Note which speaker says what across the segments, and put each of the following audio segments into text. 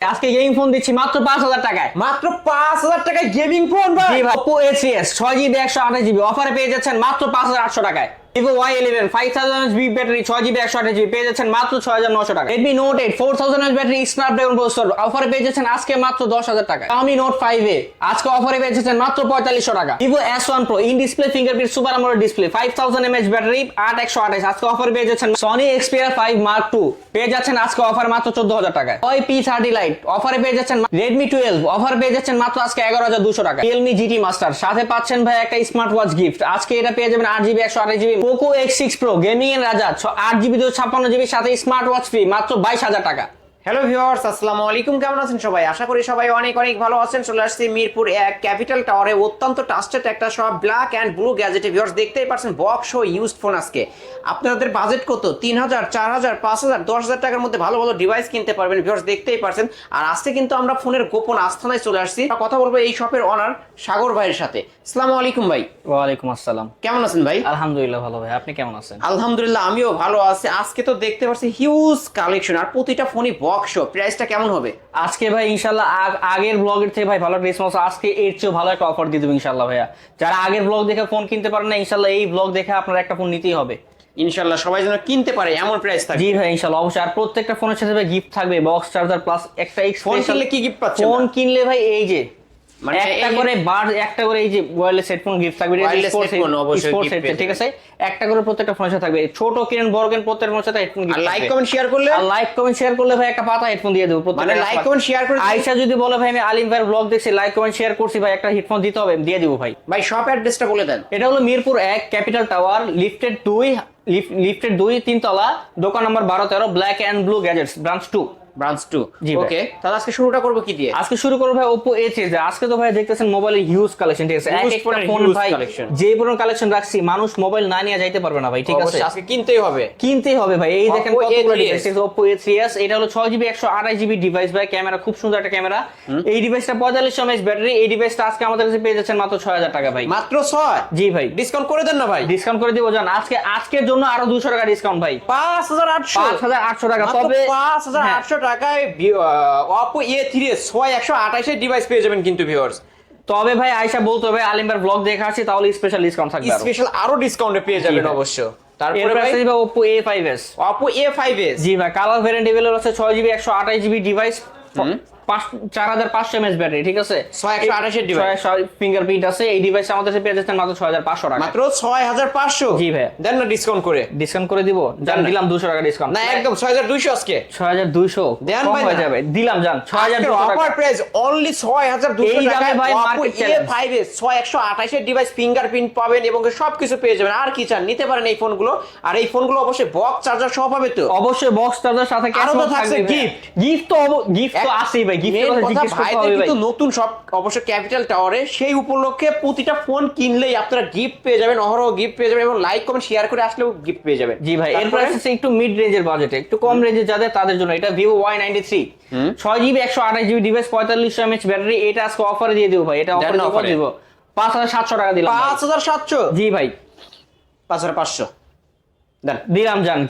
Speaker 1: আজকে gaming phone দিচ্ছি মাত্র পাঁচ হাজার টাকায়।
Speaker 2: মাত্র পাঁচ হাজার টাকায় গেমিং ফোন ভাই।
Speaker 1: ওপো এ থ্রি এস ছয় জিবি একশো আঠাশ জিবি অফারে পেয়ে যাচ্ছেন মাত্র পাঁচ হাজার আটশো টাকায়। Vivo Y eleven five thousand GB battery ছয় জিবি একশো আঠাশ জিবি পেয়ে যাচ্ছেন মাত্র ছয় হাজার নশো টাকা। Redmi note eight four thousand battery Snapdragon processor অফারে পেয়ে যাচ্ছেন আজকে মাত্র দশ হাজার টাকা। আমি নোট ফাইভ এ, আজকে অফারে পেয়ে যাচ্ছেন মাত্র পঁয়তাল্লিশশো টাকা। Vivo S one pro in display fingerprint super AMOLED display five thousand mAh battery আট একশো আঠাশ আজকে অফারে পেয়ে যাচ্ছেন Sony Xperia five mark two পেয়ে যাচ্ছেন আজকে অফার মাত্র চোদ্দ হাজার টাকা ওই পি থার্টি লাইট অফারে পেয়ে যাচ্ছেন রেডমি টুয়েলভ অফার পেয়ে যাচ্ছেন মাত্র আজকে এগারো হাজার দুশো টাকা রিয়েলমি জিটি মাস্টার সাথে পাচ্ছেন ভাই একটা স্মার্ট ওয়াচ গিফট আজকে এটা পেয়ে যাবেন আট জিবি একশো আঠাশ GB Poco X six pro gaming এর রাজা আট জিবি দুশো ছাপ্পান্ন জিবি সাথে স্মার্ট ওয়াচ ফ্রি মাত্র বাইশ হাজার টাকা।
Speaker 2: হ্যালো ভিউয়ার্স আসসালামু আলাইকুম। কেমন আছেন সবাই? আশা করি সবাই অনেক অনেক ভালো আছেন। চলে আসছি মিরপুর এক ক্যাপিটাল টাওয়ারে অত্যন্ত ট্রাস্টেড একটা সব ব্ল্যাক অ্যান্ড ব্লু গ্যাজেটে ভিউয়ার্স দেখতেই পারছেন বক্স ও ইউজড ফোন আজকে। আপনাদের বাজেট কত? তিন হাজার চার হাজার পাঁচ হাজার দশ হাজার টাকার মধ্যে ভালো ভালো ডিভাইস কিনতে পারবেন। ভিউয়ার্স দেখতেই পারছেন আর আজকে কিন্তু আমরা ফোনের গোপন আস্থানায় চলে আসছি। কথা বলব এই শপের অনার সাগর ভাইয়ের সাথে। আসসালামু আলাইকুম ভাই।
Speaker 1: ওয়ালাইকুম আসসালাম।
Speaker 2: কেমন আছেন ভাই?
Speaker 1: আলহামদুলিল্লাহ ভালো ভাই আপনি কেমন আছেন?
Speaker 2: আলহামদুলিল্লাহ আমিও ভালো আছি। আজকে তো দেখতে পাচ্ছি হিউজ কালেকশন আর প্রতিটা ফোনই বক্স প্রাইসটা কেমন হবে?
Speaker 1: আজকে ভাই ইনশাল্লাহ আগ- আগের ব্লগের থেকে ভাই ভালো রেসপন্স আজকে এর চেয়েও ভালো একটা অফার দিয়ে দেবো ইনশাল্লাহ ভাইয়া। যারা আগের ব্লগ দেখে ফোন কিনতে পারেন না ইনশাল্লাহ এই ব্লগ দেখে আপনার একটা ফোন নিতেই হবে।
Speaker 2: ইনশাল্লাহ সবাই যেন কিনতে পারে এমন প্রাইস থাকে
Speaker 1: জি ভাই ইনশাল্লাহ অবশ্যই। আর প্রত্যেকটা ফোনের সাথে ভাই গিফট থাকবে বক্স চার্জার প্লাস একটা
Speaker 2: ফোন কিনলে কি গিফট পাচ্ছেন?
Speaker 1: ফোন কিনলে ভাই এই যে
Speaker 2: মানে
Speaker 1: একটা করে বার একটা করে এই যে ওয়্যারলেস হেডফোন গিফট থাকবে
Speaker 2: অবশ্যই gift পেয়ে
Speaker 1: ঠিক আছে? একটা করে প্রত্যেকটা ফোনের সাথে থাকবে ছোট কিনেন বড় কিনেন প্রত্যেকটা ফোনের সাথে হেডফোন
Speaker 2: আর লাইক কমেন্ট শেয়ার করলে?
Speaker 1: আর লাইক কমেন্ট শেয়ার করলে ভাই একটা পাতা হেডফোন দিয়ে দেবো।
Speaker 2: মানে লাইক কমেন্ট শেয়ার করে
Speaker 1: আয়সা যদি বলে ভাই আমি আলিম ভাইয়ের ব্লগ দেখছি লাইক কমেন্ট শেয়ার করছি ভাই একটা হেডফোন দিতে হবে দিয়ে দিব ভাই।
Speaker 2: ভাই শপ অ্যাড্রেসটা বলে দেন।
Speaker 1: এটা হলো মিরপুর এক ক্যাপিটাল টাওয়ার লিফটেড দুই লিফটেড দুই তিনতলা দোকান নম্বর বারো তেরো black and blue gadgets
Speaker 2: branch two
Speaker 1: branch two
Speaker 2: okay তাহলে আজকে শুরুটা করব কি দিয়ে?
Speaker 1: আজকে শুরু করব ভাই ওপো এ। থ্রি আজকে তো ভাই দেখতেছেন মোবাইলের হিউজ কালেকশন ঠিক আছে? এক একটা ফোন ভাই যে পরিমাণ কালেকশন রাখছি মানুষ মোবাইল না নিয়ে যাইতে পারবে না ভাই ঠিক আছে?
Speaker 2: আজকে কিনতেই হবে।
Speaker 1: কিনতেই হবে ভাই। এই দেখেন কতগুলো device Oppo A three S এটা হলো ছয় জিবি একশো আঠাশ জিবি ডিভাইস ভাই ক্যামেরা খুব সুন্দর একটা ক্যামেরা এই ডিভাইসটা পঁয়তাল্লিশশো এমএচ ব্যাটারি এই ডিভাইসটা আজকে আমাদের কাছে পেয়ে যাচ্ছেন মাত্র ছয় হাজার টাকা ভাই।
Speaker 2: মাত্র ছয়?
Speaker 1: জি ভাই।
Speaker 2: ডিসকাউন্ট করে দেন না ভাই।
Speaker 1: ডিসকাউন্ট করে দিব জান। আজকে আজকের জন্য আরও দুশো টাকা ডিসকাউন্ট ভাই।
Speaker 2: পাঁচ হাজার আটশো।
Speaker 1: পাঁচ হাজার আটশো টাকা তবে
Speaker 2: পাঁচ হাজার
Speaker 1: হ্যাঁ,
Speaker 2: আটশো টাকায় অপো এ থ্রি ছয় একশো আঠাশের ডিভাইস পেয়ে যাবেন কিন্তু ভিউয়ার্স
Speaker 1: তবে ভাই আয়সা বলতে হবে আলিমবার ব্লগ দেখে আসি তাহলে স্পেশাল ডিসকাউন্ট থাকবে
Speaker 2: স্পেশাল আরও ডিসকাউন্টে পেয়ে যাবেন অবশ্য। তারপরে ভাই
Speaker 1: Oppo A five S
Speaker 2: Oppo A five S
Speaker 1: জি ভাই কালার ভেরিয়েন্ট এভেলেবল আছে ছয় জিবি একশো আঠাশ জিবি ডিভাইস পাঁচ চার হাজার পাঁচশো এমএস ব্যাটারি ঠিক আছে?
Speaker 2: ছয় একশো আঠাশের ডিভাইস
Speaker 1: ফিঙ্গারপ্রিন্ট আছে এই ডিভাইস আমাদের কাছে পেয়ে যাচ্ছেন মাত্র ছয় হাজার পাঁচশো টাকা।
Speaker 2: মাত্র ছয় হাজার পাঁচশো?
Speaker 1: জি ভাই।
Speaker 2: দেন না ডিসকাউন্ট করে।
Speaker 1: ডিসকাউন্ট করে দিব। জান দিলাম দুশো টাকা ডিসকাউন্ট
Speaker 2: না একদম ছয় হাজার দুইশো আজকে।
Speaker 1: ছয় হাজার দুইশো
Speaker 2: দেন
Speaker 1: হয়ে যাবে। দিলাম জান ছয় হাজার দুশো
Speaker 2: অফার প্রাইস অনলি ছয় হাজার দুশো টাকায়
Speaker 1: ভাই
Speaker 2: এ ফাইভ এস ছয় একশো আঠাশের ডিভাইস ফিঙ্গারপ্রিন্ট পাবেন এবং সবকিছু পেয়ে যাবেন। আর কি চান? নিতে পারেন এই ফোনগুলো আর এই ফোনগুলো অবশ্যই বক্স চার্জার সহ পাবে তো।
Speaker 1: অবশ্যই বক্স চার্জার সাথে
Speaker 2: আরও তো থাকছে gift।
Speaker 1: গিফট তো গিফট তো আছেই ভাই।
Speaker 2: কিন্তু নতুন সব অবশ্য ক্যাপিটাল টাওয়ারে সেই উপলক্ষে প্রতিটা ফোন কিনলেই আপনারা গিফট পেয়ে যাবেন অহরহ গিফট পেয়ে যাবেন এবং লাইক কমেন্ট শেয়ার করে আসলেও গিফট পেয়ে যাবেন।
Speaker 1: জি ভাই এরপর আসছে একটু মিড রেঞ্জের বাজেটে একটু কম রেঞ্জে যাদের তাদের জন্য। এটা ভিভো ওয়াই নাইনটি থ্রি ছয় জিবি একশো আঠাশ জিবি ডিভাইস পঁয়তাল্লিশশো এমএচ ব্যাটারি এটা আজকে অফারে দিয়ে দিব ভাই। এটা অফারে। দিব পাঁচ হাজার সাতশো টাকা দিলাম
Speaker 2: পাঁচ হাজার সাতশো?
Speaker 1: জি ভাই।
Speaker 2: পাঁচ হাজার পাঁচশো।
Speaker 1: দিলাম জান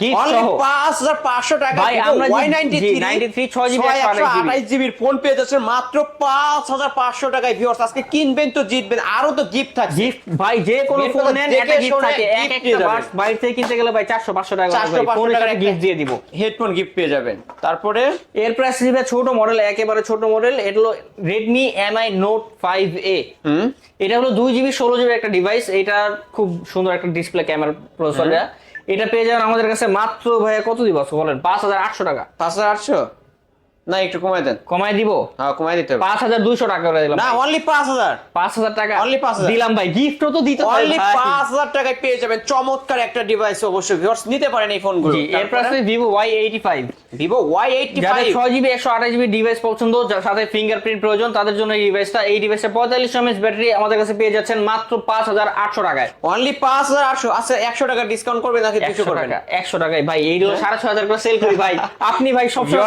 Speaker 2: হাজার পাঁচশো টাকা
Speaker 1: ভাই, আমরা
Speaker 2: নাইনটি থ্রি
Speaker 1: ছয় GB,
Speaker 2: একশো
Speaker 1: 128
Speaker 2: জিবির ফোন পেয়ে যাচ্ছেন মাত্র পাঁচ হাজার পাঁচশো টাকায় ভিউয়ার্স আজকে কিনবেন তো জিতবেন। আরও তো গিফট থাকছে।
Speaker 1: গিফট ভাই যে কোনো ফোন নেন একটা গিফট থাকে। এক একটা
Speaker 2: দিয়ে যাবেন।
Speaker 1: বাস বাইরে থেকে কিনতে গেলে ভাই চারশো পাঁচশো টাকা
Speaker 2: চারশো পাঁচশো টাকার
Speaker 1: গিফট দিয়ে দিব।
Speaker 2: হেডফোন গিফট পেয়ে যাবেন। তারপরে?
Speaker 1: এরপর আসছে যে ছোট মডেল একেবারে ছোট মডেল এটা হলো Redmi Mi note five A এটা হলো দুই জিবি ষোলো জিবি একটা ডিভাইস এটা খুব সুন্দর একটা ডিসপ্লে ক্যামেরা প্রসেসর এটা পেয়ে যাবেন আমাদের কাছে মাত্র ভাইয়া কত দিব বলেন? পাঁচ হাজার আটশো টাকা।
Speaker 2: পাঁচ হাজার আটশো? না একটু কমাই দেন।
Speaker 1: কমাই দিব?
Speaker 2: হ্যাঁ কমাই দিতে হবে।
Speaker 1: পাঁচ হাজার দুইশো টাকা করে দিলাম
Speaker 2: না অনলি পাঁচ হাজার।
Speaker 1: পাঁচ হাজার টাকা?
Speaker 2: Only 5,000
Speaker 1: দিলাম ভাই গিফটও তো দিতে পারি
Speaker 2: অনলি। পাঁচ হাজার টাকায় পেয়ে যাবেন। চমৎকার একটা ডিভাইস অবশ্যই। ভিউয়ার্স নিতে পারেন এই ফোনগুলো
Speaker 1: জি এরপর আছে Vivo Y eighty five
Speaker 2: Vivo Y eighty
Speaker 1: যাদের
Speaker 2: ফাইভ
Speaker 1: ছয় জিবি একশো আঠাশ জিবি ডিভাইস পছন্দ যার সাথে ফিঙ্গারপ্রিন্ট প্রয়োজন তাদের জন্য এই ডিভাইসটা এই ডিভাইসটা পঁয়তাল্লিশ এমএচ ব্যাটারি আমাদের কাছে পেয়ে যাচ্ছেন মাত্র পাঁচ হাজার আটশো টাকায়।
Speaker 2: অনলি পাঁচ হাজার আটশো। আচ্ছা একশো টাকা ডিসকাউন্ট করবে নাকি দুশো
Speaker 1: একশো
Speaker 2: করবেন?
Speaker 1: টাকা একশো টাকায়। ভাই এইগুলো সাড়ে ছয় হাজার করে সেল করি ভাই। আপনি ভাই সবসময়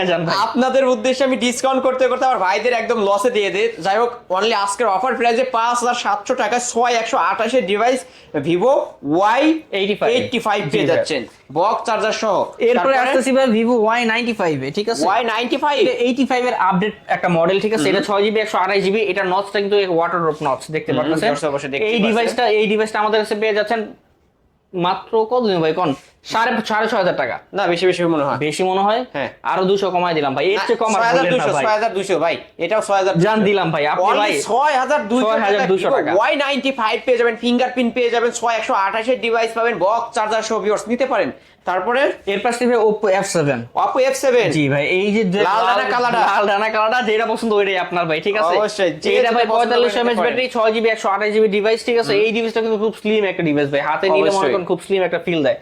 Speaker 1: নিয়ে যান
Speaker 2: আপনাদের উদ্দেশ্যে আমি ডিসকাউন্ট করতে করতে আমার ভাইদের একদম লসে দিয়ে দিই। যাই হোক অনলি আজকের অফার প্রাইসে পাঁচ হাজার সাতশো টাকা ছয় একশো আঠাশের device Vivo Y
Speaker 1: 85
Speaker 2: eighty
Speaker 1: five
Speaker 2: পেয়ে যাচ্ছেন। বক্স চার্জার সহ।
Speaker 1: এরপরে আসতেছি ভাই ভিভো ওয়াই নাইনটি ফাইভ ঠিক আছে?
Speaker 2: Y ninety
Speaker 1: five eighty five এর আপডেট একটা মডেল ঠিক আছে? এটা ছয় জিবি একশো আঠাশ জিবি এটা নটসটা কিন্তু ওয়াটার ড্রপ নটস দেখতে পাচ্ছেন এই। ডিভাইসটা এই ডিভাইসটা আমাদের কাছে পেয়ে যাচ্ছেন মাত্র কত দিন ভাই কোন? সাড়ে সাড়ে ছয় হাজার টাকা।
Speaker 2: না বেশি বেশি মনে হয়।
Speaker 1: বেশি মনে হয়?
Speaker 2: হ্যাঁ।
Speaker 1: আরও দুশো কমাই দিলাম ভাই। এর চেয়ে কম বললেন না ভাই।
Speaker 2: ছয় হাজার দুশো ভাই। এটাও ছয় হাজার
Speaker 1: জান দিলাম ভাই। আপনি ভাই
Speaker 2: ছয় হাজার দুশো
Speaker 1: 6,200 টাকা।
Speaker 2: ওয়াই নাইনটি ফাইভ পেয়ে যাবেন ফিঙ্গারপ্রিন্ট পেয়ে যাবেন ছয় একশো আঠাশের ডিভাইস পাবেন বক্স চার্জার সহ ভিউয়ার্স নিতে পারেন। তারপরে
Speaker 1: এর পাশে ভাই Oppo F seven
Speaker 2: Oppo F seven
Speaker 1: জি ভাই এই যে
Speaker 2: লাল ডানা কালারটা।
Speaker 1: লাল ডানা কালারটা যেটা পছন্দ ওইটাই আপনার ভাই ঠিক আছে?
Speaker 2: অবশ্যই, যে
Speaker 1: এটা ভাই পঁয়তাল্লিশ
Speaker 2: নিতে
Speaker 1: ব্যাটারি ছয় জিবি একশো আঠাশ জিবি ডিভাইস ঠিক আছে? এই ডিভাইসটা কিন্তু খুব স্লিম একটা ডিভাইস ভাই। হাতে নিলে মনে করেন খুব স্লিম একটা ফিল দেয়।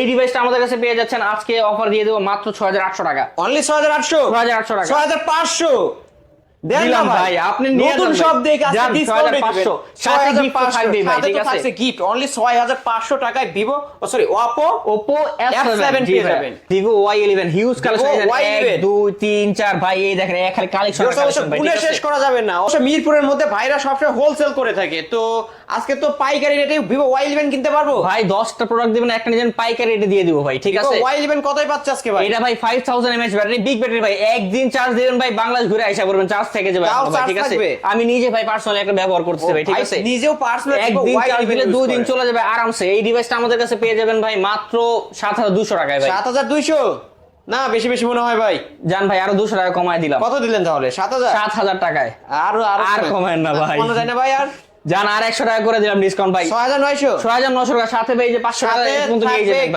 Speaker 1: এই ডিভাইসটা আমাদের কাছে পেয়ে যাচ্ছেন। আজকে অফার দিয়ে দেবো মাত্র ছয় হাজার আটশো টাকা।
Speaker 2: অনলি ছয় হাজার আটশো?
Speaker 1: ছয় হাজার আটশো টাকা।
Speaker 2: ছয় হাজার পাঁচশো?
Speaker 1: দিলাম ভাই, আপনি
Speaker 2: নতুন সব দেখে আজকে ডিসকাউন্ট
Speaker 1: 6500 সাথে তো ভাই, ঠিক আছে?
Speaker 2: গিফট অনলি 6500 টাকায় Vivo oh sorry Oppo
Speaker 1: Oppo
Speaker 2: F7 পেয়ে যাবেন।
Speaker 1: Vivo Y eleven huge collection
Speaker 2: Y11
Speaker 1: এক দুই তিন ভাই এই দেখেন এক খালি কালেকশন
Speaker 2: ভিউয়ার্স শেষ করা যাবে না। অবশ্য মিরপুরের মধ্যে ভাইরা সবসময় হোলসেল করে থাকে। তো আজকে তো পাইকারি রেটে ভিভো Y11 কিনতে পারব?
Speaker 1: ভাই দশটা প্রোডাক্ট দিবেন একটা নিজের পাইকারি রেটে দিয়ে দিব ভাই ঠিক আছে?
Speaker 2: Y11 কতই পাচ্ছে আজকে ভাই?
Speaker 1: এটা ভাই five thousand mAh battery big battery ভাই একদিন চার্জ দিবেন ভাই বাংলাদেশ ঘুরে আইসা করবেন চার্জ থেকে যাবে ভাই, ঠিক আছে? আমি নিজে ভাই পার্সোনালি একটা ব্যবহার করতেছি ভাই ঠিক আছে?
Speaker 2: নিজেও পার্সোনাল
Speaker 1: একদিন চার্জ দিলে দুই দিন চলে যাবে আরামসে। এই ডিভাইসটা আমাদের কাছে পেয়ে যাবেন ভাই মাত্র সাত হাজার দুশো টাকায় ভাই।
Speaker 2: 7200 না বেশি বেশি মনে হয় ভাই।
Speaker 1: জান ভাই আরও দুশো টাকা কমায় দিলাম।
Speaker 2: কত দিলেন তাহলে? 7000
Speaker 1: সাত হাজার টাকায়।
Speaker 2: আরও আরও
Speaker 1: আর কমায়। না ভাই।
Speaker 2: মনে যায় না ভাই আর?
Speaker 1: জান আর একশো টাকা করে দিলাম ডিসকাউন্ট ভাই।
Speaker 2: 6900
Speaker 1: ছয় হাজার নশো টাকা সাথে এই যে পাঁচশো টাকা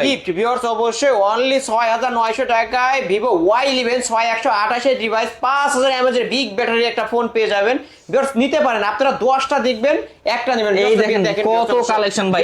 Speaker 2: গিফট ভিউয়ার্স অবশ্যই অনলি 6900 টাকায় ভিভো Y11 6128 এর ডিভাইস 5000 mAh এর বিগ ব্যাটারি একটা ফোন পেয়ে যাবেন। ভিউয়ার্স নিতে পারেন আপনারা 10টা দেখবেন একটা নেবেন।
Speaker 1: এই দেখেন, কত collection ভাই?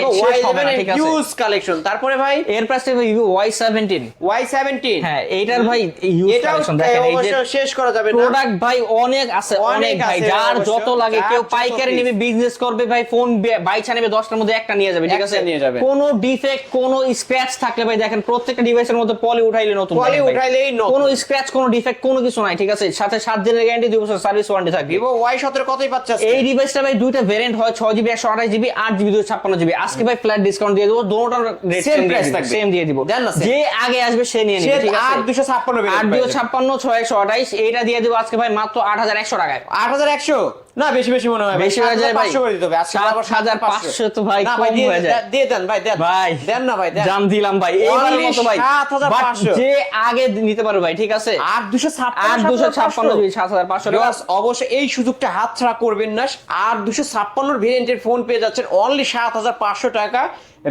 Speaker 2: হিউজ কালেকশন তারপরে ভাই?
Speaker 1: এর পাশে ভিভো ওয়াই সেভেন্টিন
Speaker 2: Y17
Speaker 1: হ্যাঁ এইটার ভাই ইউজ কালেকশন দেখেন এই যে
Speaker 2: শেষ করা যাবে
Speaker 1: প্রোডাক্ট ভাই অনেক আছে
Speaker 2: অনেক
Speaker 1: ভাই যার যত লাগে কেউ পাইকারি নেবে বিজনেস করবে ভাই ফোন বাইছা নেবে দশটার মধ্যে একটা নিয়ে যাবে ঠিক আছে?
Speaker 2: নিয়ে যাবে।
Speaker 1: কোনো ডিফেক্ট কোনো স্ক্র্যাচ থাকলে ভাই দেখেন প্রত্যেকটা ডিভাইসের মধ্যে পলি উঠাইলে নতুন ভাই।
Speaker 2: উঠাইলেই নতুন।
Speaker 1: কোনো স্ক্র্যাচ কোনো ডিফেক্ট কোনো কিছু নাই ঠিক আছে? সাথে সাত দিনের গ্যারান্টি দুই বছর সার্ভিস ওয়ারেন্টি থাকবে।
Speaker 2: ভিভো Y17 কতই পাচ্ছে
Speaker 1: এই ডিভাইসটা ভাই দুইটা ভেরিয়েন্ট হয় ছয় জিবি একশো আঠাশ জিবি আট জিবি দুশো ছাপ্পান্ন জিবি আজকে ভাই ফ্ল্যাট ডিসকাউন্ট দিয়ে দেবো দুটোটার সেম
Speaker 2: price থাকবে।
Speaker 1: সেম দিয়ে দিব।
Speaker 2: দেন না
Speaker 1: যে আগে আসবে সে নিয়ে নেবে ঠিক আছে?
Speaker 2: 8256 বের
Speaker 1: আট
Speaker 2: করে
Speaker 1: দুশো ছাপ্পান্ন ছয় একশো আঠাইশ এইটা দিয়ে দেবো আজকে ভাই মাত্র আট হাজার একশো টাকায়।
Speaker 2: 8100 না বেশি বেশি মনে হয়
Speaker 1: বেশি হয়ে যায় ভাই।
Speaker 2: 7500 করে দিতে হবে আজকে আবার
Speaker 1: 7500 তো ভাই কম হয়ে যায়।
Speaker 2: দিয়ে দেন ভাই দেন।
Speaker 1: ভাই
Speaker 2: দেন না ভাই দেন।
Speaker 1: জান দিলাম ভাই। এইবার মতো ভাই।
Speaker 2: 7500
Speaker 1: যে আগে নিতে পারবে ভাই ঠিক আছে?
Speaker 2: আর 256
Speaker 1: আট দুশো ছাপ্পান্ন জিবি সাত হাজার পাঁচশো টাকা?
Speaker 2: অবশ্যই এই সুযোগটা হাতছাড়া করবেন না। আর দুশো ছাপ্পান্ন ভেরিয়েন্টের ফোন পেয়ে যাচ্ছেন অনলি সাত হাজার পাঁচশো টাকা।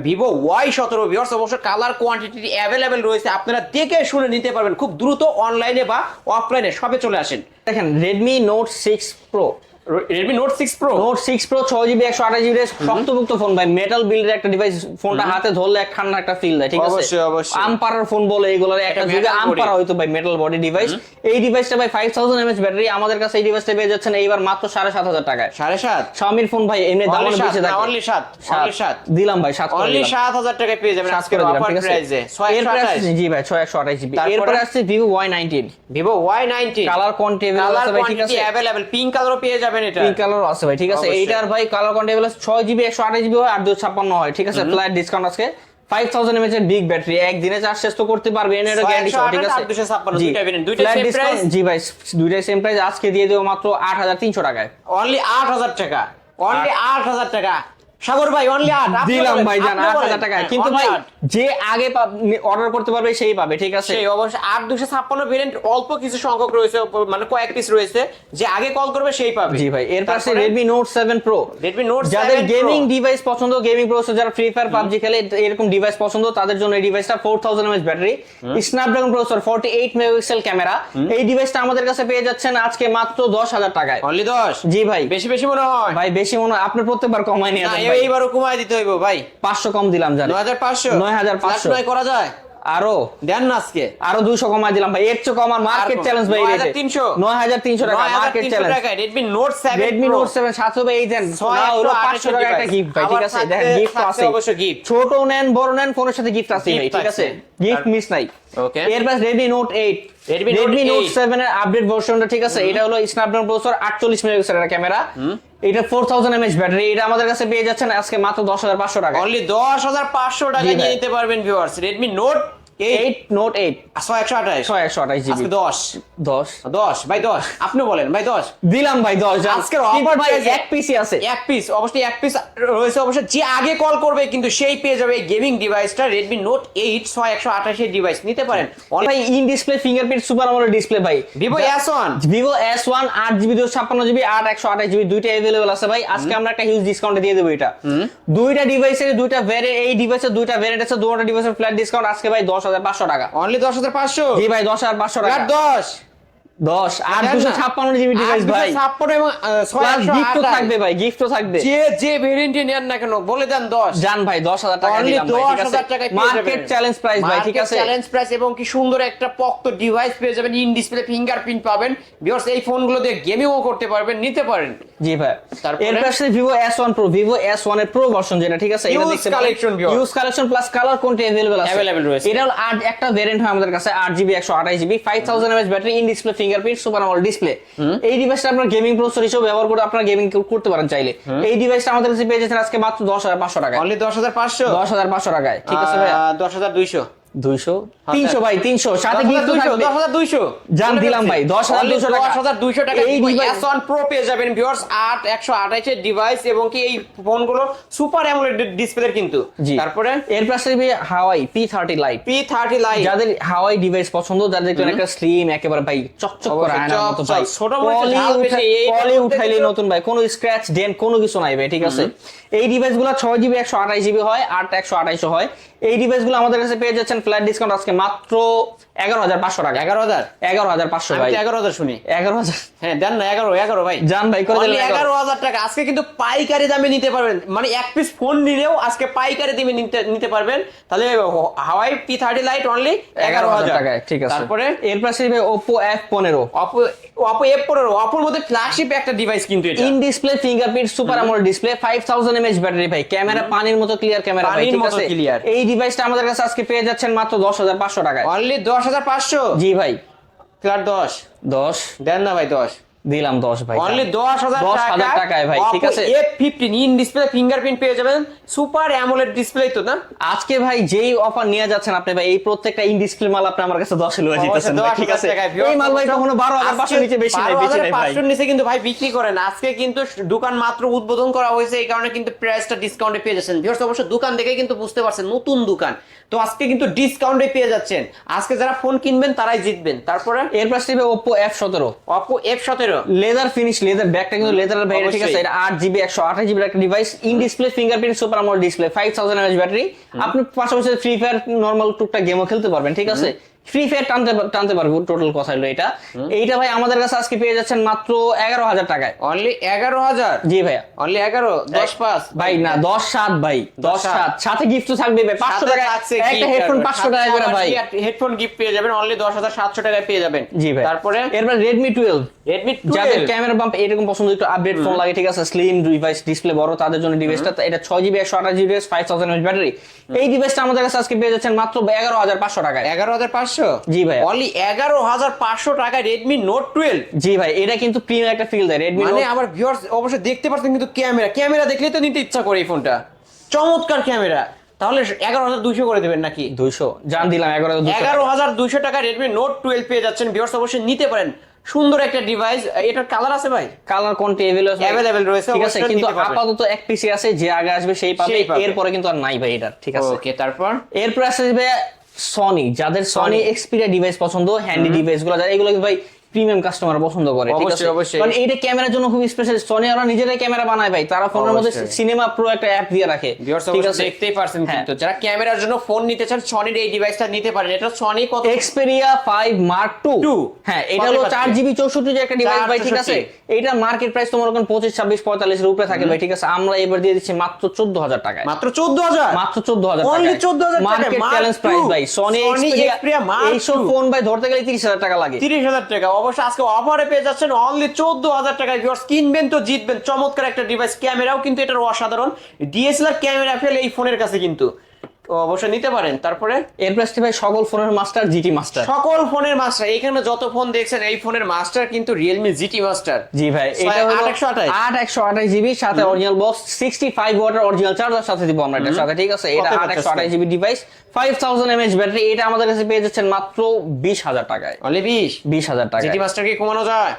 Speaker 2: ভিভো ওয়াই সতেরো ভিওর্স অবশ্য কালার কোয়ান্টিটি অ্যাভেলেবেল রয়েছে। আপনারা দেখে শুনে নিতে পারবেন। খুব দ্রুত অনলাইনে বা অফলাইনে সবে চলে আসেন।
Speaker 1: দেখেন Redmi
Speaker 2: note six pro pro
Speaker 1: note six pro ছয় জিবি একশো আঠাশ জিবি শক্তভুক্ত ফোন ভাই। মেটাল বিল্ডের একটা ডিভাইস ফোনটা হাতে ধরলে এক ঠান্ডা একটা ফিল দেয় ঠিক আছে?
Speaker 2: অবশ্যই, অবশ্যই।
Speaker 1: আমপারার ফোন বলে এইগুলোর একটা যুগে। আমপারা হয়তো ভাই মেটাল বডি ডিভাইস এই ডিভাইসটা ভাই ফাইভ থাউজেন্ড এমএচ ব্যাটারি আমাদের কাছে এই ডিভাইসটা পেয়ে যাচ্ছেন এইবার মাত্র সাড়ে সাত হাজার টাকায়।
Speaker 2: সাড়ে সাত?
Speaker 1: শাওমির ফোন ভাই এমনি দাম বেশি থাকে।
Speaker 2: সাত, only সাত।
Speaker 1: দিলাম ভাই সাত করে
Speaker 2: অনলি
Speaker 1: দিলাম।
Speaker 2: সাত হাজার টাকায় পেয়ে যাবেন
Speaker 1: সাত
Speaker 2: আজকের অফার প্রাইসে ছয়
Speaker 1: এরপরে আসছে- জি ভাই ছয় একশো আঠাশ জিবি
Speaker 2: তারপরে?
Speaker 1: এরপরে আসছে nineteen
Speaker 2: Vivo Y ninety
Speaker 1: colour quantity
Speaker 2: colour
Speaker 1: আছে ভাই ঠিক আছে?
Speaker 2: অ্যাভেলেবেল পিঙ্ক কালারও পেয়ে যাবেন। এটা?
Speaker 1: পিঙ্ক কালার আছে ভাই ঠিক আছে? এইটার ভাই কালার একশো আঠাশ জিবি হয় আর দুশো ছাপ্পান্ন হয় ঠিক আছে? ফ্ল্যাট ডিসকাউন্ট আজকে। ফাইভ থাউজেন্ড এমএচ এর বিগ ব্যাটারি একদিনে চার্জ শেষ তো করতে পারবে এর গ্যারান্টি
Speaker 2: সহ
Speaker 1: ঠিক আছে
Speaker 2: আর দুশো ছাপ্পান্ন,
Speaker 1: জি।
Speaker 2: দুইটা ভেরিয়েন্ট দুইটা
Speaker 1: সেম
Speaker 2: প্রাইস
Speaker 1: জি ভাই দুইটাই সেম প্রাইস আজকে দিয়ে দেবো মাত্র আট হাজার তিনশো টাকায়।
Speaker 2: অনলি আট হাজার টাকা। অনলি আট হাজার টাকা। সাগর ভাই অনলি আট।
Speaker 1: দিলাম ভাই জান আট হাজার টাকায়।
Speaker 2: হ্যাঁ,
Speaker 1: কিন্তু ভাই যে আগে অর্ডার করতে পারবে সেই পাবে ঠিক আছে?
Speaker 2: সেই অবশ্যই। আট দুশো ছাপ্পান্ন ভেরিয়েন্ট অল্প কিছু সংখ্যক রয়েছে মানে কয়েক পিস রয়েছে যে আগে কল করবে সেই পাবে।
Speaker 1: জি ভাই এর পাশে Redmi note seven pro
Speaker 2: Redmi Note
Speaker 1: যাদের গেমিং ডিভাইস পছন্দ গেমিং প্রসেসর যারা ফ্রি ফায়ার পাবজি খেলে এরকম ডিভাইস পছন্দ তাদের জন্য এই ডিভাইসটা four thousand mAh battery Snapdragon processor forty eight megapixel camera এই ডিভাইসটা আমাদের কাছে পেয়ে যাচ্ছেন আজকে মাত্র দশ হাজার টাকায়।
Speaker 2: অনলি দশ?
Speaker 1: জি ভাই।
Speaker 2: বেশি বেশি মনে হয়।
Speaker 1: ভাই বেশি মনে হয় আপনার প্রত্যেকবার কমাই নিয়ে।
Speaker 2: এইবারও কমায় দিতে হইব ভাই।
Speaker 1: পাঁচশো কম দিলাম জানি।
Speaker 2: নয় হাজার পাঁচশো।
Speaker 1: 9500
Speaker 2: নয় করা যায়?
Speaker 1: আরও?
Speaker 2: দেন না আজকে।
Speaker 1: আরও দুশো কমাই দিলাম ভাই। এর চেয়ে কম আর মার্কেট চ্যালেঞ্জ ভাই
Speaker 2: 9300
Speaker 1: নয় হাজার তিনশো। টাকা মার্কেট চ্যালেঞ্জ
Speaker 2: টাকায় Redmi note seven
Speaker 1: Redmi note seven সাতশো এই দেন হলো টাকা একটা গিফট ভাই ঠিক আছে? দেখেন গিফট আছে
Speaker 2: অবশ্য gift।
Speaker 1: ছোট নেন বড় নেন ফোনের সাথে গিফট আছে ভাই ঠিক আছে। গিফট মিস নাই।
Speaker 2: Okay.
Speaker 1: এর পাশ Redmi note eight
Speaker 2: Redmi Note
Speaker 1: Redmi
Speaker 2: note
Speaker 1: seven এর আপডেট ভার্সনটা ঠিক আছে? এটা হলো স্ন্যাপড্রাগন প্রসেসর আটচল্লিশ মেগাপিক্সেলের ক্যামেরা। এটা ফোর থাউজেন্ড এমএস ব্যাটারি এটা আমাদের কাছে পেয়ে যাচ্ছেন আজকে মাত্র দশ হাজার পাঁচশো টাকা
Speaker 2: অনলি দশ হাজার পাঁচশো টাকা নিয়ে নিতে পারবেন viewers Redmi note
Speaker 1: eight note eight
Speaker 2: ছয় একশো আঠাশ।
Speaker 1: ছয় একশো আঠাশ জিবি
Speaker 2: দশ।
Speaker 1: দশ।
Speaker 2: দশ ভাই দশ। আপনি বলেন ভাই দশ।
Speaker 1: দিলাম ভাই দশ
Speaker 2: আজকের
Speaker 1: কিন্তু ভাই এক আছে।
Speaker 2: এক পিস অবশ্যই এক পিস রয়েছে অবশ্যই যে আগে কল করবে কিন্তু সেই পেয়ে যাবে গেমিং ডিভাইসটা রেডমি নোট এইট ছয় একশো আঠাশের ডিভাইস নিতে পারেন।
Speaker 1: ভাই in display fingerprint super display ভাই।
Speaker 2: Vivo S one
Speaker 1: Vivo S one আট জিবি দুশো ছাপ্পান্ন জিবি আট একশো আঠাশ জিবি দুইটা অ্যাভেলেবল আছে ভাই। আজকে আমরা একটা হিউজ ডিসকাউন্টে দিয়ে দেবো এটা। দুইটা ডিভাইসের দুইটা ভ্যারিয়েন্ট এই ডিভাইসের দুইটা ভ্যারিয়েন্ট আছে দুটো ডিভাইসের ফ্ল্যাট ডিসকাউন্ট আজকে ভাই দশ হাজার পাঁচশো টাকা।
Speaker 2: অনলি দশ হাজার পাঁচশো?
Speaker 1: জি ভাই দশ হাজার পাঁচশো টাকা।
Speaker 2: দশ?
Speaker 1: দশ।
Speaker 2: দেন
Speaker 1: দুশো ছাপ্পান্ন জিবি ডিভাইস ভাই।
Speaker 2: ছাপ্পান্ন এবং
Speaker 1: গিফটও থাকবে ভাই গিফটও থাকবে।
Speaker 2: যে যে ভেরিয়েন্টে নেন না কেন বলে দেন দশ।
Speaker 1: জান ভাই দশ হাজার টাকা
Speaker 2: অনলি
Speaker 1: দিলাম
Speaker 2: দশ হাজার টাকায়
Speaker 1: মার্কেট চ্যালেঞ্জ প্রাইস ভাই ঠিক আছে?
Speaker 2: চ্যালেঞ্জ প্রাইস এবং কি সুন্দর একটা পক্ত ডিভাইস পেয়ে যাবেন ইন ডিসপ্লে ফিঙ্গারপ্রিন্ট পাবেন। বিকজ এই ফোনগুলো দিয়ে গেমিংও করতে পারবেন নিতে পারেন।
Speaker 1: জি ভাই
Speaker 2: তারপরে?
Speaker 1: এর পাশে Vivo S one pro Vivo S one এর প্রো ভার্সন যেটা ঠিক আছে
Speaker 2: Use collection, viewers.
Speaker 1: Use collection plus colour কোনটি अवेलेबल আছে
Speaker 2: Available রয়েছে।
Speaker 1: এটা হলো আট একটা ভেরিয়েন্ট হয় আমাদের কাছে আট জিবি একশো আঠাশ GB five thousand mAh battery in display fingerprint super AMOLED display এই ডিভাইসটা আপনার গেমিং প্রসেসর হিসেবে ব্যবহার করে আপনারা গেমিং করতে পারেন চাইলে এই ডিভাইসটা আমাদের কাছে পেয়ে যাচ্ছেন আজকে মাত্র দশ হাজার পাঁচশো টাকায়
Speaker 2: অনলি দশ হাজার পাঁচশো
Speaker 1: দশ হাজার পাঁচশো টাকায় ঠিক আছে ভাই
Speaker 2: দশ হাজার দুইশো?
Speaker 1: তিনশো ভাই তিনশো। সাথে গিফট
Speaker 2: দশ হাজার দুইশো।
Speaker 1: জান দিলাম ভাই, 10,200 টাকা।
Speaker 2: দশ হাজার দুইশো টাকা
Speaker 1: এই
Speaker 2: এই
Speaker 1: device-
Speaker 2: প্রো পেয়ে যাবেন ভিউয়ার্স আট একশো আঠাশের ডিভাইস এবং কি এই ফোনগুলো সুপার অ্যামোলেড ডিসপ্লে কিন্তু। তারপরে?
Speaker 1: এর পাশে Huawei P thirty lite
Speaker 2: P thirty lite
Speaker 1: যাদের হাওয়াই ডিভাইস পছন্দ যাদের একটু একটা স্লিম একেবারে ভাই চকচক করে আয়নার মতো ভাই।
Speaker 2: ছোট
Speaker 1: পলি
Speaker 2: ঝাল বেশি, এইটার
Speaker 1: পলি
Speaker 2: মধ্যে
Speaker 1: উঠাইলে নতুন ভাই কোনো স্ক্র্যাচ ডেন্ট কোনো কিছু নাই ভাই ঠিক আছে? এই ডিভাইসগুলো ছয় জিবি একশো আঠাশ জিবি হয় আট একশো আঠাইশো হয়। এই ডিভাইসগুলো আমাদের কাছে পেয়ে যাচ্ছেন ফ্ল্যাট ডিসকাউন্ট আজকে মাত্র এগারো হাজার পাঁচশো টাকা।
Speaker 2: এগারো হাজার?
Speaker 1: এগারো হাজার পাঁচশো ভাই।
Speaker 2: এগারো হাজার শুনি?
Speaker 1: এগারো হাজার।
Speaker 2: হ্যাঁ দেন না এগারো এগারো ভাই।
Speaker 1: জান ভাই করে দিলেন এগারো।
Speaker 2: হাজার টাকা। আজকে কিন্তু পাইকারি দামে নিতে পারবেন। মানে এক পিস ফোন নিলেও আজকে পাইকারি দামে নিতে নিতে পারবেন। তাহলে Huawei P thirty lite only
Speaker 1: এগারো হাজার। টাকায় ঠিক আছে।
Speaker 2: তারপরে?
Speaker 1: এর পাশে ওপো এফ পনেরো।
Speaker 2: অপো অপো এফ পনেরো। অপোর মধ্যে ফ্ল্যাগশিপ একটা ডিভাইস কিন্তু এটা।
Speaker 1: In display fingerprint super AMOLED display 5000 mAh battery ভাই। ক্যামেরা পানির মতো ক্লিয়ার ক্যামেরা ভাই
Speaker 2: পানির
Speaker 1: ঠিক
Speaker 2: মতো
Speaker 1: আছে?
Speaker 2: clear।
Speaker 1: এই ডিভাইসটা আমাদের কাছে আজকে পেয়ে যাচ্ছেন মাত্র 10500 টাকায়।
Speaker 2: অনলি দশ হাজার পাঁচশো?
Speaker 1: জি ভাই।
Speaker 2: ফ্ল্যাট দশ?
Speaker 1: 10
Speaker 2: দেন না ভাই দশ।
Speaker 1: দিলাম 10 ভাই
Speaker 2: অনলি
Speaker 1: টাকায় ভাই ঠিক আছে?
Speaker 2: F15 ইন ডিসপ্লে ফিঙ্গারপ্রিন্ট পেয়ে যাবেন। সুপার অ্যামোলেড ডিসপ্লে তো না?
Speaker 1: আজকে ভাই যেই অফার নিয়ে যাচ্ছেন আপনি ভাই এই প্রত্যেকটা ইন ডিসপ্লে মাল আপনি আমার কাছে জিতেছেন ঠিক আছে? এই মাল ভাই কখনো 12500 নিচে বেশি নাই বেশি নাই ভাই।
Speaker 2: নিচে কিন্তু ভাই বিক্রি করেন। আজকে কিন্তু দোকান মাত্র উদ্বোধন করা হয়েছে এই কারণে কিন্তু প্রাইসটা ডিসকাউন্টে পেয়ে যাচ্ছেন। ভিউয়ার্স অবশ্য দোকান দেখে কিন্তু বুঝতে পারছেন নতুন দোকান। তো আজকে কিন্তু ডিসকাউন্টে পেয়ে যাচ্ছেন। আজকে যারা ফোন কিনবেন তারাই জিতবেন। তারপরে?
Speaker 1: এর পাশে সতেরো। F17
Speaker 2: Oppo সতেরো।
Speaker 1: লেদার ফিনিশ লেদার ব্যাগটা কিন্তু লেদারের বাইরে ঠিক আছে? এটা 8 জিবি 128 জিবি একটা device in display fingerprint super AMOLED display 5000 mAh battery আপনি পাশাপাশি ফ্রি ফায়ার নরমাল টুকটা গেমও খেলতে পারবেন ঠিক আছে? ফ্রি ফায়ার টানতে টানতে পারব টোটাল কথা হলো এটা। এইটা ভাই আমাদের কাছে আজকে পেয়ে যাচ্ছেন মাত্র এগারো হাজার টাকায়।
Speaker 2: অনলি এগারো হাজার?
Speaker 1: জি ভাইয়া।
Speaker 2: অনলি এগারো? দশ পাঁচ?
Speaker 1: ভাই না দশ সাত ভাই দশ
Speaker 2: সাত।
Speaker 1: সাথে গিফট থাকবে ভাই পাঁচশো টাকা একটা হেডফোন পাঁচশো টাকা করে ভাই।
Speaker 2: হেডফোন গিফট পেয়ে যাবেন অনলি দশ হাজার সাতশো টাকায় পেয়ে যাবেন।
Speaker 1: জি ভাই।
Speaker 2: তারপরে?
Speaker 1: এরপর রেডমি টুয়েলভ
Speaker 2: রেডমি
Speaker 1: যাদের ক্যামেরা বাম্প এরকম পছন্দ একটু আপডেট ফোন লাগে ঠিক আছে? স্লিম ডিভাইস ডিসপ্লে বড় তাদের জন্য ডিভাইসটা এটা ছয় জিবি একশো আঠাশ জিবি ফাইভ থাউজেন্ড ব্যাটারি এই ডিভাইসটা আমাদের কাছে আজকে পেয়ে যাচ্ছেন মাত্র এগারো হাজার পাঁচশো টাকায়।
Speaker 2: এগারো হাজার পাঁচশো
Speaker 1: জি ভাই।
Speaker 2: অনলি এগারো হাজার পাঁচশো টাকা রেডমি নোট টুয়েলভ
Speaker 1: জি ভাই এটা কিন্তু প্রিমিয়াম একটা ফিল দেয় রেডমি
Speaker 2: মানে আমার ভিউয়ার্স অবশ্যই দেখতে পাচ্ছেন কিন্তু ক্যামেরা। ক্যামেরা দেখলেই তো নিতে ইচ্ছা করে এই ফোনটা চমৎকার ক্যামেরা। তাহলে এগারো হাজার দুইশো করে দেবেন নাকি?
Speaker 1: দুইশো। জান দিলাম এগারো হাজার
Speaker 2: এগারো হাজার দুইশো টাকা রেডমি নোট টুয়েলভ পেয়ে যাচ্ছেন। ভিউয়ার্স অবশ্যই নিতে পারেন। সুন্দর একটা ডিভাইস এটার কালার আছে ভাই?
Speaker 1: কালার কোনটি অ্যাভেলেবল
Speaker 2: রয়েছে,
Speaker 1: ঠিক আছে কিন্তু আপাতত এক পিসি আছে যে আগে আসবে সেই পাবে।
Speaker 2: সেই পাবে।
Speaker 1: এরপরে কিন্তু আর নাই ভাই এটার ঠিক আছে।
Speaker 2: ওকে তারপর?
Speaker 1: এরপর আসবে সনি যাদের সনি এক্সপিরিয়া ডিভাইস পছন্দ হ্যান্ডি ডিভাইসগুলো যারা এগুলো কি ভাই প্রিমিয়াম কাস্টমার পছন্দ করে ঠিক আছে। কারণ এইটা ক্যামেরার জন্য খুব স্পেশাল সনি ওরা নিজেরাই ক্যামেরা বানায় ভাই তারা ফোনের মধ্যে সিনেমা প্রো একটা অ্যাপ দিয়ে রাখে ঠিক আছে?
Speaker 2: দেখতেই পারছেন
Speaker 1: হ্যাঁ।
Speaker 2: কিন্তু। যারা ক্যামেরার জন্য ফোন নিতে চান সনির এই ডিভাইসটা নিতে পারেন। এটা সনি কত?
Speaker 1: Xperia five mark two
Speaker 2: Two।
Speaker 1: হ্যাঁ এটা হলো
Speaker 2: পাচ্ছে?
Speaker 1: চার জিবি চৌষট্টি যে একটা ডিভাইস ভাই ঠিক আছে?
Speaker 2: 464
Speaker 1: এইটা মার্কেট প্রাইস তোমার ওখানে পঁচিশ ছাব্বিশ পঁয়তাল্লিশ উপরে থাকে ভাই ঠিক আছে? আমরা এবার দিয়ে দিচ্ছি মাত্র চোদ্দ হাজার টাকায়।
Speaker 2: মাত্র চোদ্দ হাজার
Speaker 1: মাত্র চোদ্দ হাজার
Speaker 2: Only 14,000
Speaker 1: মার্কেট চ্যালেঞ্জ প্রাইস ভাই সনি
Speaker 2: Xperia
Speaker 1: এক্সপেরিয়া এইসব। ফোন ভাই ধরতে গেলে তিরিশ হাজার টাকা লাগে।
Speaker 2: তিরিশ হাজার টাকা অবশ্য আজকে অফারে পেয়ে যাচ্ছেন অনলি চোদ্দ হাজার টাকায় ভিউয়ার্স কিনবেন তো, জিতবেন। চমৎকার একটা ডিভাইস ক্যামেরাও কিন্তু এটার অসাধারণ। ডিএসএলআর ক্যামেরা ফেল এই ফোনের কাছে কিন্তু। তো অবশ্যই নিতে পারেন। তারপরে?
Speaker 1: এর প্রাইসটি ভাই সকল ফোনের মাস্টার জিটি মাস্টার।
Speaker 2: সকল ফোনের মাস্টার। এখানে যত ফোন দেখছেন এই ফোনের মাস্টার কিন্তু রিয়েলমি জিটি মাস্টার।
Speaker 1: জি ভাই এটা হলো
Speaker 2: আট একশো আঠাশ?
Speaker 1: আট একশো আঠাশ জিবি সাথে অরিজিনাল বক্স সিক্সটি ফাইভ ওয়াটের অরিজিনাল চার্জার সাথে দিব আমরা এটার সাথে ঠিক আছে? এটা
Speaker 2: কত
Speaker 1: আট একশো
Speaker 2: পড়তেছে?
Speaker 1: আঠাশ GB device five thousand mAh battery এটা আমাদের কাছে পেয়ে যাচ্ছেন মাত্র বিশ হাজার টাকায়।
Speaker 2: অনলি বিশ?
Speaker 1: বিশ হাজার টাকা
Speaker 2: জিটি মাস্টার কি কমানো যায়?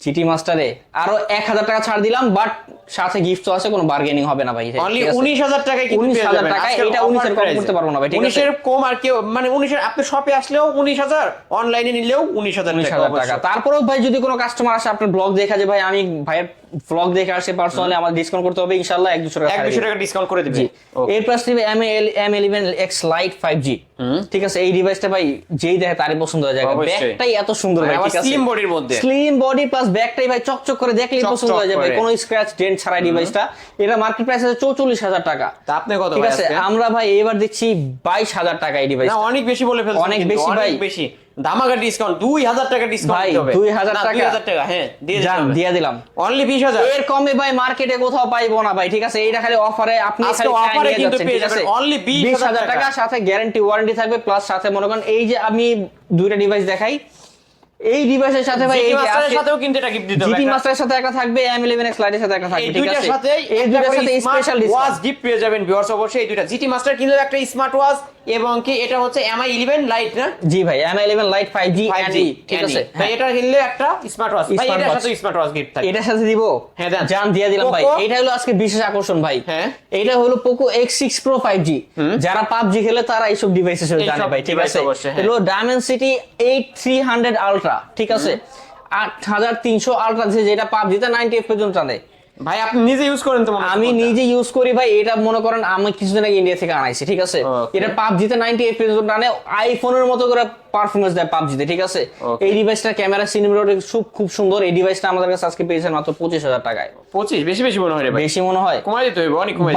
Speaker 1: জিটি মাস্টারে আরও এক হাজার টাকা ছাড় দিলাম বাট সাথে গিফট তো আছে কোনো বার্গেনিং হবে না ভাই
Speaker 2: অনলি? উনিশ হাজার টাকায় কিন্তু
Speaker 1: 19,000
Speaker 2: পেয়ে যাবেন।
Speaker 1: টাকায়, এটা
Speaker 2: offer
Speaker 1: 19 এর কম করতে পারব না ভাই, ঠিক আছে?
Speaker 2: 19 এর কম আর কেউ মানে উনিশের আপনি শপে আসলেও উনিশ হাজার অনলাইনে নিলেও উনিশ হাজার
Speaker 1: উনিশ হাজার টাকা তারপরেও ভাই যদি কোনো কাস্টমার আসে আপনার ব্লগ দেখা যে ভাই আমি ভাইয়ের ব্লগ দেখে আসে পার্সোনালি আমার ডিসকাউন্ট করতে হবে ইনশাল্লাহ এক দুশো টাকা
Speaker 2: এক
Speaker 1: ছাড়
Speaker 2: দুশো
Speaker 1: দিবো।
Speaker 2: টাকা ডিসকাউন্ট করে দিবে।
Speaker 1: জি। এর প্লাস দিবে M M eleven X lite five G ঠিক আছে এই ডিভাইসটা ভাই যেই দেখে তারই পছন্দ হয়ে যায়।
Speaker 2: অবশ্যই।
Speaker 1: ব্যাগটাই এত সুন্দর ভাই
Speaker 2: আবার
Speaker 1: ঠিক আছে?
Speaker 2: slim body র মধ্যে।
Speaker 1: স্লিম বডি প্লাস ব্যাগটাই ভাই চকচক করে দেখলেই পছন্দ হয়ে
Speaker 2: করে।
Speaker 1: কোনো স্ক্র্যাচ ডেন্ট ছাড়াই ডিভাইসটা এটা মার্কেট প্রাইস আছে চৌচল্লিশ হাজার টাকা।
Speaker 2: তা আপনি কত
Speaker 1: ঠিক আছে আমরা ভাই এবার দিচ্ছি বাইশ হাজার টাকা এই ডিভাইস
Speaker 2: না অনেক বেশি বলে ফেলছেন
Speaker 1: অনেক বেশি
Speaker 2: অনেক
Speaker 1: ভাই।
Speaker 2: বেশি। ধামাকা ডিসকাউন্ট দুই হাজার টাকা ডিসকাউন্ট
Speaker 1: ভাই, 2000
Speaker 2: না,
Speaker 1: টাকা?
Speaker 2: 2000 টাকা হ্যাঁ দিয়ে
Speaker 1: দিলাম।
Speaker 2: অনলি বিশ হাজার।
Speaker 1: এর কমে ভাই মার্কেটে কোথাও পাইবো না ভাই ঠিক আছে? এইটা খালি অফারে আপনি নিয়ে
Speaker 2: কিন্তু পেয়ে অনলি 20,000
Speaker 1: হাজার টাকা। সাথে গ্যারান্টি ওয়ারেন্টি থাকবে প্লাস সাথে মনে করেন এই যে আমি দুইটা ডিভাইস দেখাই এই ডিভাইসের সাথে ভাই এই
Speaker 2: মাস্টারের সাথেও কিন্তু এটা গিফট দিতে হবে
Speaker 1: জিটি মাস্টারের সাথে একটা থাকবে এম এক্স লাইটের সাথে একটা থাকবে ঠিক
Speaker 2: সাথে
Speaker 1: এই দুইটার সাথে স্পেশাল
Speaker 2: ওয়াচ
Speaker 1: ডিসকাউন্ট
Speaker 2: গিফট পেয়ে যাবেন ভিউয়ার্স অবশ্যই এই দুইটা। জিটি মাস্টার কিনলে একটা স্মার্ট ওয়াচ এবং কি এটা হচ্ছে এমআই লাইট না?
Speaker 1: জি ভাই লাইট ফাইভ জি
Speaker 2: 5G
Speaker 1: ঠিক আছে?
Speaker 2: তাই এটা কিনলে একটা স্মার্ট ওয়াচ ভাই এটার সাথে স্মার্ট ওয়াচ গিফট থাকে
Speaker 1: এটার সাথে দিব?
Speaker 2: হ্যাঁ, দেন।
Speaker 1: জান দিয়ে দিলাম ভাই। এটা হলো আজকে বিশেষ আকর্ষণ ভাই।
Speaker 2: হ্যাঁ।
Speaker 1: এটা হলো Poco X six pro five G যারা পাবজি খেলে তারা এইসব ডিভাইসেস জানে ভাই ঠিক আছে?
Speaker 2: হ্যাঁ।
Speaker 1: হলো এইট থ্রি হান্ড্রেড আলট্রা ঠিক আছে? আট হাজার তিনশো আলট্রা যেটা পাবজিতে নাইনটি এফ পর্যন্ত টানে।
Speaker 2: ভাই আপনি নিজে ইউজ করেন তো
Speaker 1: আমি নিজে ইউজ করি ভাই এটা মনে করেন আমি কিছুদিন আগে ইন্ডিয়া থেকে আনাইছি ঠিক আছে? এটা পাবজিতে নাইনটি এফ পর্যন্ত আইফোনের মতো করে দেয় পাবজিতে ঠিক আছে? এই ডিভাইসটা ক্যামেরা সিনেমাটোগ্রাফি খুব খুব সুন্দর। এই ডিভাইসটা আমাদের কাছে আজকে পেয়েছেন মাত্র পঁচিশ হাজার টাকায়।
Speaker 2: পঁচিশ? বেশি বেশি মনে হয় রে ভাই।
Speaker 1: বেশি মনে হয়।
Speaker 2: কমাই দিতে হইব অনেক কমাই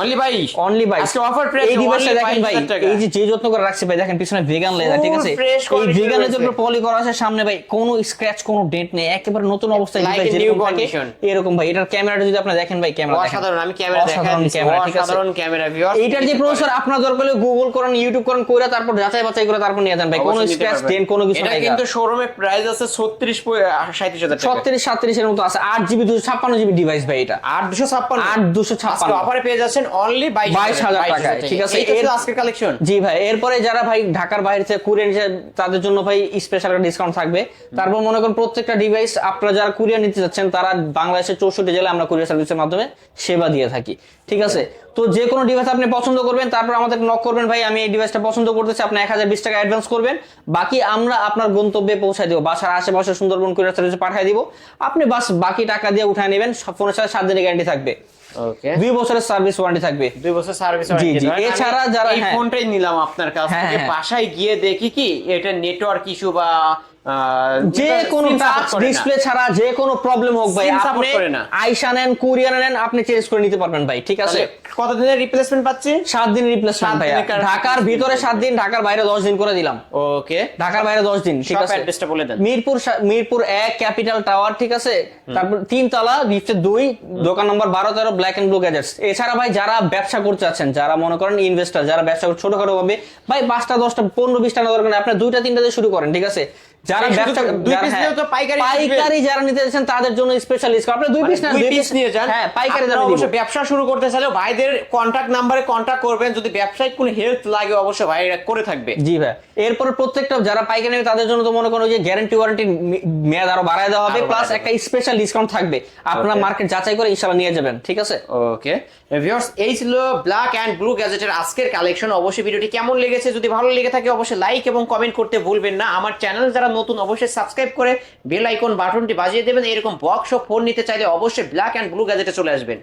Speaker 2: অনলি বাইশ।
Speaker 1: অনলি বাইশ।
Speaker 2: আজকে অফার প্রাইস
Speaker 1: এই ডিভাইসটা দেখেন ভাই এই যে যে যত্ন করে রাখছি ভাই দেখেন পিছনে ভেগান ঠিক আছে? এই পলি করা আছে সামনে ভাই কোনো স্ক্র্যাচ কোনো ডেন্ট নেই। একেবারে নতুন অবস্থায় ডিভাইস এরকম ভাই এটার ক্যামেরাটা যদি আপনি দেখেন ভাই ক্যামেরা
Speaker 2: অসাধারণ আমি ক্যামেরা
Speaker 1: অসাধারণ ক্যামেরা ঠিক আছে?
Speaker 2: অসাধারণ ক্যামেরা ভিউয়ার্স
Speaker 1: এইটার যে প্রসেসর আপনার দরকার হলে গুগল করেন ইউটিউব করেন কইরা তারপর যাচাই বাছাই করে তারপর নিয়ে যান ভাই। কোনো স্ক্র্যাচ কোনো কিছু
Speaker 2: এটা কিন্তু শোরুমে প্রাইস আছে 36 সাঁত্রিশ হাজার টাকা।
Speaker 1: ছত্রিশ সাতত্রিশ এর মতো আছে। আট জিবি দুশো ছাপ্পান্ন জিবি ডিভাইস ভাই এটা।
Speaker 2: অফারে পেয়ে যাচ্ছেন অনলি
Speaker 1: 22,000 টাকায়, ঠিক আছে? এর-
Speaker 2: আজকের কালেকশন
Speaker 1: জি ভাই এরপরে যারা ভাই ঢাকার বাইরে থেকে কুরিয়ার নিতে তাদের জন্য ভাই স্পেশাল একটা ডিসকাউন্ট থাকবে। তারপর মনে করেন প্রত্যেকটা ডিভাইস আপনারা যারা কুরিয়ার নিতে যাচ্ছেন তারা বাংলাদেশের চৌষট্টি জেলায় আমরা কুরিয়ার সার্ভিসের মাধ্যমে সেবা দিয়ে থাকি। ঠিক আছে? তো যে কোনো ডিভাইস আপনি পছন্দ করবেন তারপর আমাদের নক করবেন ভাই আমি এই ডিভাইসটা পছন্দ করতেছি আপনি এক হাজার বিশ টাকা অ্যাডভান্স করবেন। বাকি আমরা আপনার গন্তব্যে পৌঁছায় দিব বাসার আশেপাশে সুন্দরবন কুরিয়ার সার্ভিসে পাঠিয়ে দিব। আপনি বাস বাকি টাকা দিয়ে উঠায় নেবেন ফোনের সাথে সাত দিনের গ্যারান্টি থাকবে। দুই বছরের সার্ভিস ওয়ারেন্টি থাকবে।
Speaker 2: দুই বছর সার্ভিস
Speaker 1: জি। এছাড়া যারা-
Speaker 2: এই
Speaker 1: হ্যাঁ।
Speaker 2: ফোনটাই নিলাম আপনার কাছ
Speaker 1: হ্যাঁ,
Speaker 2: থেকে।
Speaker 1: হ্যাঁ।
Speaker 2: বাসায় গিয়ে দেখি কি এটা নেটওয়ার্ক ইস্যু বা
Speaker 1: যে কোনো টাচ ডিসপ্লে ছাড়া যে কোনো প্রবলেম হোক ভাই আপনি আইসা নেন কুরিয়ার নেন আপনি চেঞ্জ করে নিতে পারবেন ভাই ঠিক আছে?
Speaker 2: তাহলে কতদিনের রিপ্লেসমেন্ট পাচ্ছি?
Speaker 1: সাত দিন রিপ্লেসমেন্ট ভাই ঢাকার ভিতরে সাত দিন ঢাকার বাইরে দশ দিন করে দিলাম।
Speaker 2: ওকে
Speaker 1: ঢাকার বাইরে দশ দিন ঠিক আছে?
Speaker 2: অ্যাড্রেসটা বলে দেন।
Speaker 1: মিরপুর মিরপুর এক ক্যাপিটাল টাওয়ার ঠিক আছে? তারপর তিন তলা লিফটের দুই দোকান নম্বর বারো তেরো ব্ল্যাক এন্ড ব্লু গ্যাজেটস এছাড়া ভাই যারা ব্যবসা করতে চাচ্ছেন যারা মনে করেন ইনভেস্টার যারা ব্যবসা ছোটখাটো ভাবে ভাই পাঁচটা দশটা পনেরো বিশটা দরকার নেই আপনার দুইটা তিনটা দিয়ে শুরু করেন ঠিক আছে? যারা ব্যবসা
Speaker 2: দুই piece
Speaker 1: হ্যাঁ,
Speaker 2: তো পাইকারি
Speaker 1: পাইকারি যারা নিতে চাচ্ছেন তাদের জন্য স্পেশাল ডিসকাউন্ট আপনি দুই পিস না
Speaker 2: দুই পিস নিয়ে যান।
Speaker 1: হ্যাঁ পাইকারি দামে
Speaker 2: অবশ্যই ব্যবসা শুরু করতে চাইলে ভাইদের কন্টাক্ট নাম্বারে কন্টাক্ট করবেন। যদি ব্যবসায়িক কোনো হেল্প লাগে অবশ্যই ভাইরা করে থাকবে।
Speaker 1: জি ভাই। এরপরে প্রত্যেকটা যারা পাইকারি নেবে তাদের জন্য তো মনে করো যে গ্যারান্টি ওয়ারেন্টি মেয়াদ আরও বাড়ায় দেওয়া হবে প্লাস একটা স্পেশাল ডিসকাউন্ট থাকবে। আপনারা মার্কেট যাচাই করে ইনশাআল্লাহ নিয়ে যাবেন ঠিক আছে?
Speaker 2: ওকে ভিউয়ার্স এই ছিল ব্ল্যাক অ্যান্ড ব্লু গ্যাজেটের আজকের কালেকশন অবশ্যই ভিডিওটি কেমন লেগেছে যদি ভালো লেগে থাকে অবশ্যই লাইক এবং কমেন্ট করতে ভুলবেন না। আমার চ্যানেল যারা নতুন অবশ্যই সাবস্ক্রাইব করে বেল আইকন বাটনটি বাজিয়ে দেবেন। এরকম বক্স ও ফোন নিতে চাইলে অবশ্যই ব্ল্যাক অ্যান্ড ব্লু গ্যাজেটে চলে আসবেন।